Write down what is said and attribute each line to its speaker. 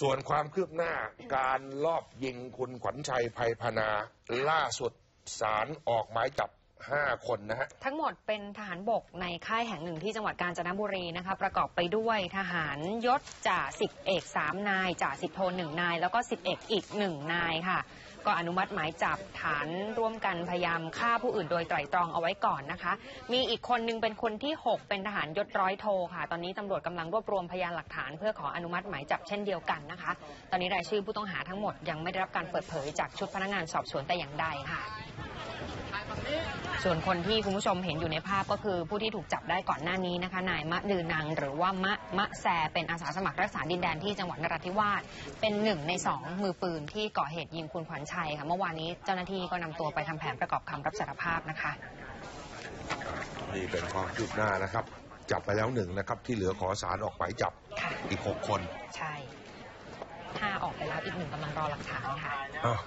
Speaker 1: ส่วนความคืบหน้าการลอบยิงคุณขวัญชัยภัยพนาล่าสุดสารออกหมายจับ 5คนนะฮะ
Speaker 2: ทั้งหมดเป็นทหารบกในค่ายแห่งหนึ่งที่จังหวัดกาญจนบุรีนะคะ ประกอบไปด้วยทหารยศจ่าสิบเอกสามนายจ่าสิบโทหนึ่งนาย แล้วก็สิบเอกอีกหนึ่งนายค่ะ ก็อนุมัติหมายจับฐานร่วมกันพยายามฆ่าผู้อื่นโดยไตร่ตรองเอาไว้ก่อนนะคะ มีอีกคนนึงเป็นคนที่ 6 เป็นทหารยศร้อยโทค่ะ ตอนนี้ตำรวจกำลังรวบรวมพยานหลักฐาน เพื่อขออนุมัติหมายจับเช่นเดียวกันนะคะ ตอนนี้รายชื่อผู้ต้องหาทั้งหมดยังไม่ได้รับการเปิดเผยจากชุดพนักงานสอบสวนแต่อย่างใดค่ะ ส่วนคนที่คุณผู้ชมเห็นอยู่ในภาพก็คือผู้ที่ถูกจับได้ก่อนหน้านี้นะคะนายมะดือนัง หรือว่ามะมะแซเป็นอาสาสมัครรักษาดินแดนที่จังหวัดนราธิวาสเป็นหนึ่งในสองมือปืนที่ก่อเหตุยิงคุณขวัญชัยค่ะเมื่อวานนี้เจ้าหน้าที่ก็นำตัวไปทำแผนประกอบคำรับสารภาพนะคะ
Speaker 1: นี่เป็นความคืบหน้านะครับ จับไปแล้วหนึ่งนะครับ ที่เหลือขอศาลออกหมายจับ
Speaker 2: ค่ะ
Speaker 1: อีก6คน
Speaker 2: ใช่ห้าออกไปแล้วอีกหนึ่งกำลังรอหลักฐานค่ะ
Speaker 1: อ้าว